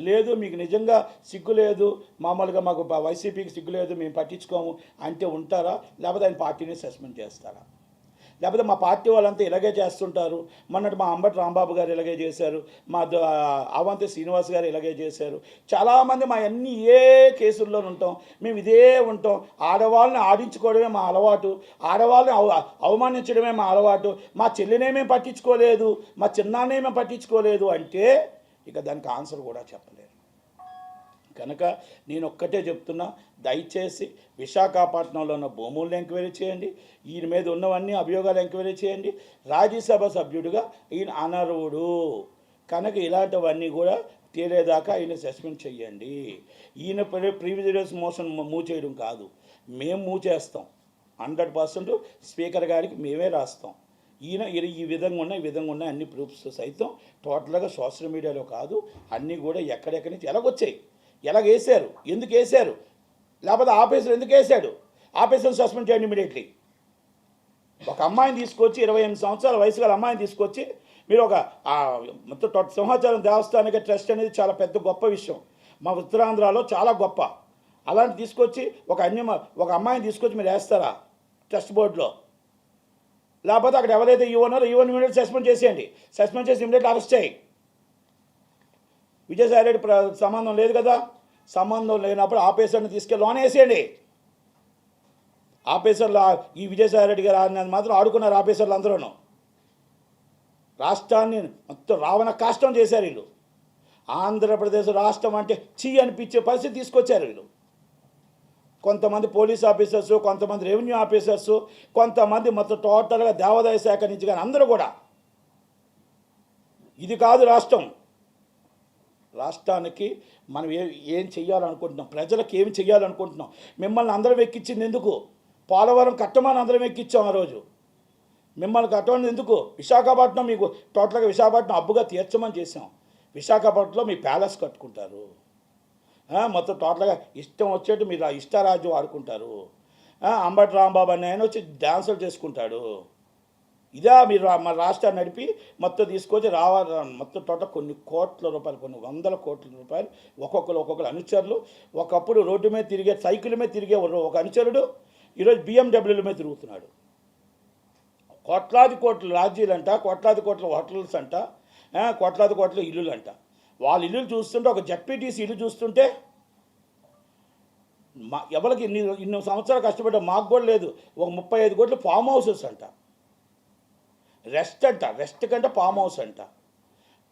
లేదు మీకు నిజంగా సిగ్గు లేదు మామూలుగా మాకు వైసీపీకి సిగ్గు లేదు మేము పట్టించుకోము అంటే ఉంటారా? లేకపోతే ఆయన పార్టీని సస్పెండ్ చేస్తారా? లేకపోతే మా పార్టీ వాళ్ళంతా ఇలాగే చేస్తుంటారు. మొన్నటి మా అంబటి రాంబాబు గారు ఇలాగే చేశారు. మా ద- అవంతి శ్రీనివాస్ గారు ఇలాగే చేశారు. చాలామంది మా అన్ని ఏ కేసుల్లో ఉంటాం. మేము ఇదే ఉంటాం. ఆడవాళ్ళని ఆడించుకోవడమే మా అలవాటు. ఆడవాళ్ళని అవ అవమానించడమే మా అలవాటు. మా చెల్లినేమేం పట్టించుకోలేదు. మా చిన్నాన్నేమేం పట్టించుకోలేదు అంటే ఇక దానికి ఆన్సర్ కూడా చెప్పలేదు కనుక నేను ఒక్కటే చెప్తున్నా దయచేసి విశాఖపట్నంలో ఉన్న భూములను ఎంక్వైరీ చేయండి ఈయన మీద ఉన్నవన్నీ అభియోగాలు ఎంక్వైరీ చేయండి రాజ్యసభ సభ్యుడిగా ఈయన అనర్హుడు. కనుక ఇలాంటివన్నీ కూడా తీరేదాకా ఆయన సస్పెండ్ చేయండి. ఈయన ప్రీవియస్ మోషన్ మూవ్ చేయడం కాదు. మేము మూవ్ చేస్తాం. హండ్రెడ్ పర్సెంట్ స్పీకర్ గారికి మేమే రాస్తాం. ఈయన ఈ విధంగా ఉన్న ఈ విధంగా ఉన్న అన్ని ప్రూఫ్స్ సైతం టోటల్గా సోషల్ మీడియాలో కాదు అన్నీ కూడా ఎక్కడెక్కడి నుంచి ఎలాగొచ్చాయి? ఎలాగ వేశారు ఎందుకు వేశారు లేకపోతే ఆఫీసర్ ఎందుకు వేశాడు ఆఫీసర్ సస్పెండ్ చేయండి ఇమీడియట్లీ. ఒక అమ్మాయిని తీసుకొచ్చి ఇరవై ఎనిమిది సంవత్సరాల వయసు గల అమ్మాయిని తీసుకొచ్చి మీరు ఒక మొత్తం సింహాచలం దేవస్థానిక ట్రస్ట్ అనేది చాలా పెద్ద గొప్ప విషయం. మా ఉత్తరాంధ్రలో చాలా గొప్ప. అలాంటి తీసుకొచ్చి ఒక అన్య ఒక అమ్మాయిని తీసుకొచ్చి మీరు వేస్తారా? ట్రస్ట్ బోర్డులో. లేకపోతే అక్కడ ఎవరైతే ఈ ఉన్నారో ఈ ఇమీడియట్ సస్పెండ్ చేసేయండి. సస్పెండ్ చేసి ఇమీడియట్ అరెస్ట్ చేయి. విజయసాయి రెడ్డి ప్ర సంబంధం లేదు కదా. సంబంధం లేనప్పుడు ఆఫీసర్ని తీసుకెళ్ళి లోన్ వేసేయండి ఆఫీసర్లు ఈ విజయసాయి రెడ్డి గారు అనేది మాత్రం ఆడుకున్నారు ఆఫీసర్లు అందరూ రాష్ట్రాన్ని మొత్తం రావణ కాష్టం చేశారు వీళ్ళు. ఆంధ్రప్రదేశ్ రాష్ట్రం అంటే చీ అనిపించే పరిస్థితి తీసుకొచ్చారు వీళ్ళు. కొంతమంది పోలీస్ ఆఫీసర్స్ కొంతమంది రెవెన్యూ ఆఫీసర్స్ కొంతమంది మొత్తం టోటల్గా దేవాదాయ శాఖ నుంచి కానీ అందరూ కూడా. ఇది కాదు రాష్ట్రం. రాష్ట్రానికి మనం ఏ ఏం చెయ్యాలనుకుంటున్నాం? ప్రజలకు ఏమి చెయ్యాలనుకుంటున్నాం? మిమ్మల్ని అందరం ఎక్కించింది ఎందుకు? పోలవరం కట్టమని అందరం ఎక్కించాం ఆ రోజు. మిమ్మల్ని కట్టమని ఎందుకు? విశాఖపట్నం మీకు టోటల్గా విశాఖపట్నం అబ్బుగా తీర్చమని చేసాం విశాఖపట్నంలో మీ ప్యాలెస్ కట్టుకుంటారు. మొత్తం టోటల్గా ఇష్టం వచ్చేట్టు మీరు ఆ ఇష్టారాజ్యం ఆడుకుంటారు అంబటి రాంబాబు అని ఆయన వచ్చి డ్యాన్సులు చేసుకుంటాడు. ఇదా మీరు రా- మన రాష్ట్రాన్ని నడిపి మొత్తం తీసుకొచ్చి రావాలి మొత్తం తోట కొన్ని కోట్ల రూపాయలు కొన్ని వందల కోట్ల రూపాయలు ఒక్కొక్కరు ఒక్కొక్కరు అనుచరులు. ఒకప్పుడు రోడ్డు మీద తిరిగే సైకిల్ మీద తిరిగే ఒక అనుచరుడు ఈరోజు బిఎండబ్ల్యూల మీద తిరుగుతున్నాడు. కోట్లాది కోట్ల లాడ్జీలు అంట కోట్లాది కోట్ల హోటల్స్ అంట కోట్లాది కోట్ల ఇల్లులు అంట వాళ్ళ ఇల్లులు చూస్తుంటే ఒక జడ్పీటీసీ ఇల్లు చూస్తుంటే మా ఎవరికి ఇన్ని ఇన్ని సంవత్సరాలు కష్టపడ్డా మాకు కూడా లేదు. ఒక ముప్పై ఐదు కోట్లు ఫామ్ హౌసెస్ అంట. రెస్ట్ అంట రెస్ట్ కంటే ఫామ్ హౌస్ అంట.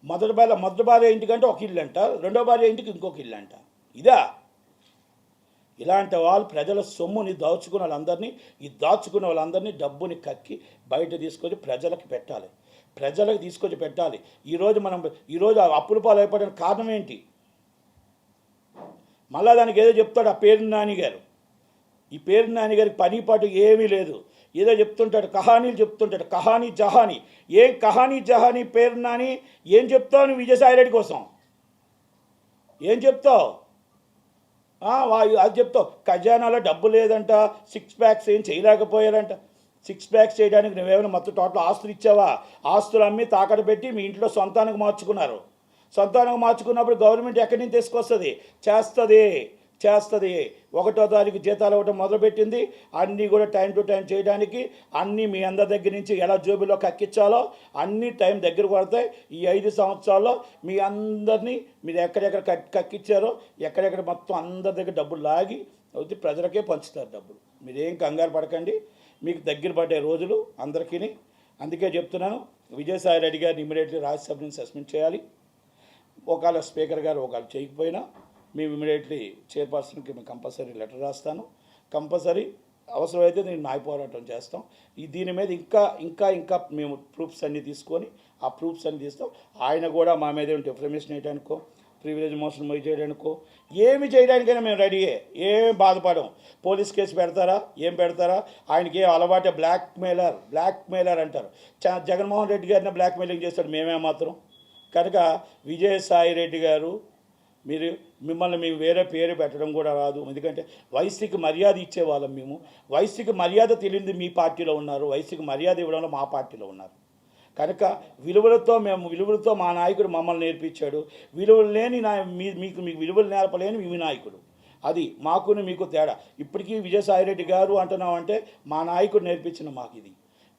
మొదటి భార్య మొదటి భార్య ఇంటికంటే ఒక ఇల్లు అంట రెండో భార్య ఇంటికి ఇంకొక ఇల్లు అంట. ఇదా? ఇలాంటి వాళ్ళు ప్రజల సొమ్ముని దాచుకున్న వాళ్ళందరినీ ఈ దాచుకున్న వాళ్ళందరినీ డబ్బుని కక్కి బయట తీసుకొచ్చి ప్రజలకు పెట్టాలి. ప్రజలకు తీసుకొచ్చి పెట్టాలి. ఈరోజు మనం ఈరోజు అప్పుల పాలు అయిపోవడానికి కారణం ఏంటి? మళ్ళా దానికి ఏదో చెప్తాడు ఆ పేరు నాని గారు ఈ పేరు నాని గారికి పని పాటు ఏమీ లేదు. ఏదో చెప్తుంటాడు కహానీలు చెప్తుంటాడు కహానీ జహానీ. ఏం కహానీ జహానీ పేరు నాని? ఏం చెప్తావు నువ్వు విజయసాయి రెడ్డి కోసం? ఏం చెప్తావు? అది చెప్తావు. ఖజానాలో డబ్బు లేదంట సిక్స్ ప్యాక్స్ ఏం చేయలేకపోయారంట. సిక్స్ ప్యాక్స్ చేయడానికి నువ్వేమైనా మొత్తం టోటల్ ఆస్తులు ఇచ్చావా? ఆస్తులు అమ్మి తాకట పెట్టి మీ ఇంట్లో సొంతానికి మార్చుకున్నారు. సొంతానికి మార్చుకున్నప్పుడు గవర్నమెంట్ ఎక్కడి నుంచి తీసుకొస్తుంది? చేస్తుంది. చేస్తుంది. ఒకటో తారీఖు జీతాలు ఇవ్వడం మొదలుపెట్టింది. అన్నీ కూడా టైం టు టైం చేయడానికి అన్నీ మీ అందరి దగ్గర నుంచి ఎలా జోబులో కక్కించాలో అన్ని టైం దగ్గర పడతాయి. ఈ ఐదు సంవత్సరాల్లో మీ అందరినీ మీరు ఎక్కడెక్కడ కక్కిచ్చారో ఎక్కడెక్కడ మొత్తం అందరి దగ్గర డబ్బులు లాగి అయితే ప్రజలకే పంచుతారు డబ్బులు. మీరేం కంగారు పడకండి. మీకు దగ్గర పడ్డే రోజులు అందరికీ అందుకే చెప్తున్నాను విజయసాయి రెడ్డి గారిని ఇమీడియట్లీ రాజ్యసభ నుంచి సస్పెండ్ చేయాలి. ఒకవేళ స్పీకర్ గారు ఒకవేళ చేయకపోయినా మేము ఇమీడియట్లీ చైర్పర్సన్కి మేము కంపల్సరీ లెటర్ రాస్తాను. కంపల్సరీ అవసరమైతే నేను న్యాయ పోరాటం చేస్తాం. ఈ దీని మీద ఇంకా ఇంకా ఇంకా మేము ప్రూఫ్స్ అన్నీ తీసుకొని ఆ ప్రూఫ్స్ అన్నీ తీస్తాం. ఆయన కూడా మా మీద డిఫర్మేషన్ వేయడానికో ప్రివిలేజ్ మోషన్ మొయ్యి చేయడానికో ఏమి చేయడానికైనా మేము రెడీయే ఏం. బాధపడం. పోలీస్ కేసు పెడతారా? ఏం పెడతారా? ఆయనకి ఏం అలవాటే బ్లాక్ మెయిలర్ బ్లాక్ మెయిలర్ అంటారు జగన్మోహన్ రెడ్డి గారిని బ్లాక్ మెయిలింగ్ చేస్తాడు మేమే మాత్రం. కనుక విజయసాయి రెడ్డి గారు మీరు మిమ్మల్ని మేము వేరే పేరు పెట్టడం కూడా రాదు. ఎందుకంటే వయసుకి మర్యాద ఇచ్చేవాళ్ళం మేము. వయసుకి మర్యాద తెలియదు మీ పార్టీలో ఉన్నారు. వయసుకి మర్యాద ఇవ్వడంలో మా పార్టీలో ఉన్నారు. కనుక విలువలతో మేము విలువలతో మా నాయకుడు మమ్మల్ని నేర్పించాడు. విలువలు లేని నా మీకు మీకు విలువలు నేర్పలేని మీ నాయకుడు. అది మాకును మీకు తేడా. ఇప్పటికీ విజయసాయిరెడ్డి గారు అంటున్నామంటే మా నాయకుడు నేర్పించిన మాకు ఇది.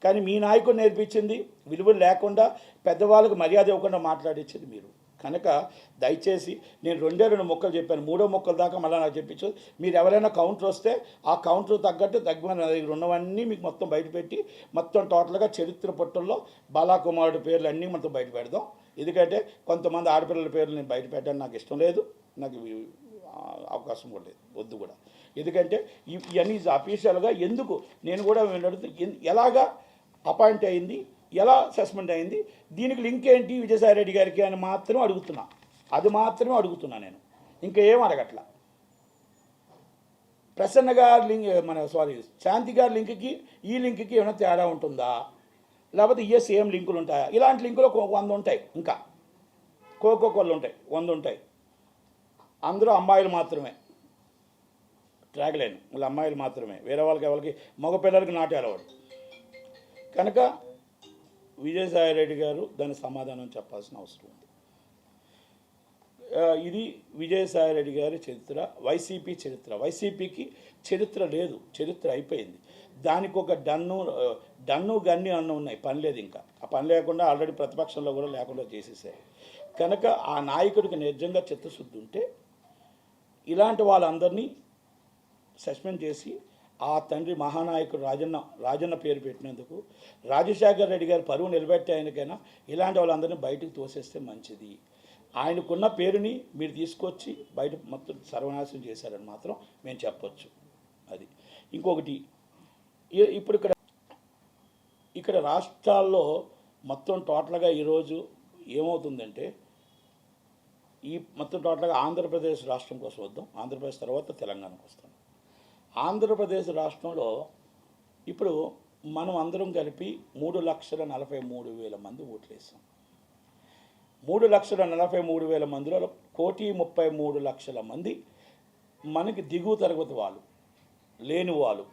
కానీ మీ నాయకుడు నేర్పించింది విలువలు లేకుండా పెద్దవాళ్ళకు మర్యాద ఇవ్వకుండా మాట్లాడించింది మీరు. కనుక దయచేసి నేను రెండే రెండు మొక్కలు చెప్పాను. మూడో మొక్కల దాకా మళ్ళీ నాకు చెప్పించు మీరు ఎవరైనా కౌంటర్ వస్తే ఆ కౌంటర్ తగ్గట్టు తగ్గమని నా దగ్గర ఉన్నవన్నీ మీకు మొత్తం బయటపెట్టి మొత్తం టోటల్గా చరిత్ర పుట్టల్లో బాలాకుమారుడి పేర్లు అన్నీ మొత్తం బయట పెడదాం. ఎందుకంటే కొంతమంది ఆడపిల్లల పేర్లు నేను బయట పెట్టడానికి నాకు ఇష్టం లేదు. నాకు అవకాశం కూడా లేదు. వద్దు కూడా. ఎందుకంటే ఇ- ఇవన్నీ అఫీషియల్గా ఎందుకు? నేను కూడా ఎలాగా అపాయింట్ అయింది? ఎలా అసెస్మెంట్ అయింది? దీనికి లింక్ ఏంటి విజయసాయి రెడ్డి గారికి అని మాత్రం అడుగుతున్నా. అది మాత్రమే అడుగుతున్నా నేను. ఇంకా ఏం అడగట్లా? ప్రసన్న గారి లింక్ మన సారీ శాంతి గారి లింక్కి ఈ లింక్కి ఏమైనా తేడా ఉంటుందా? లేకపోతే ఇయే సేమ్ లింకులు ఉంటాయా? ఇలాంటి లింకులు వంద ఉంటాయి ఇంకా. కోకో కోళ్ళు ఉంటాయి వంద ఉంటాయి. అందరూ అమ్మాయిలు మాత్రమే. ట్రాగ్లైన్ వాళ్ళ అమ్మాయిలు మాత్రమే. వేరే వాళ్ళకి ఎవరికి మగపిల్లలకి నాటే అలవాడు కనుక విజయసాయి రెడ్డి గారు దాని సమాధానం చెప్పాల్సిన అవసరం ఉంది. ఇది విజయసాయి రెడ్డి గారి చరిత్ర వైసీపీ చరిత్ర. వైసీపీకి చరిత్ర లేదు చరిత్ర అయిపోయింది. దానికి ఒక డన్ను డన్ను గన్ని అన్న ఉన్నాయి పని లేదు ఇంకా. ఆ పని లేకుండా ఆల్రెడీ ప్రతిపక్షంలో కూడా లేకుండా చేసేసాయి. కనుక ఆ నాయకుడికి నిజంగా చిత్తశుద్ధి ఉంటే ఇలాంటి వాళ్ళందరినీ సస్పెండ్ చేసి ఆ తండ్రి మహానాయకుడు రాజన్న రాజన్న పేరు పెట్టినందుకు రాజశేఖర్ రెడ్డి గారు పరువు నిలబెట్టే ఆయనకైనా ఇలాంటి వాళ్ళందరినీ బయటకు తోసేస్తే మంచిది. ఆయనకున్న పేరుని మీరు తీసుకొచ్చి బయట మొత్తం సర్వనాశనం చేశారని మాత్రం మేము చెప్పొచ్చు. అది. ఇంకొకటి ఇప్పుడు ఇక్కడ ఇక్కడ రాష్ట్రాల్లో మొత్తం టోటల్గా ఈరోజు ఏమవుతుందంటే ఈ మొత్తం టోటల్గా ఆంధ్రప్రదేశ్ రాష్ట్రం కోసం వద్దాం ఆంధ్రప్రదేశ్ తర్వాత తెలంగాణకు వస్తాం. ఆంధ్రప్రదేశ్ రాష్ట్రంలో ఇప్పుడు మనం అందరం కలిపి మూడు లక్షల నలభై మూడు వేల మంది ఓట్లేసాం. మూడు లక్షల నలభై మూడు వేల మందిలో కోటి ముప్పై మూడు లక్షల మంది మనకి దిగువ తరగతి వాళ్ళు లేని వాళ్ళు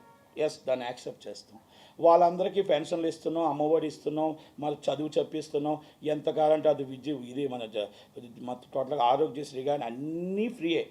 ఎస్ దాన్ని యాక్సెప్ట్ చేస్తాం. వాళ్ళందరికీ పెన్షన్లు ఇస్తున్నాం అమ్మఒడి ఇస్తున్నాం మళ్ళీ చదువు చెప్పిస్తున్నాం ఎంత కావాలంటే అది విద్య ఇది మన మన టోటల్గా ఆరోగ్యశ్రీ కానీ అన్నీ ఫ్రీయే.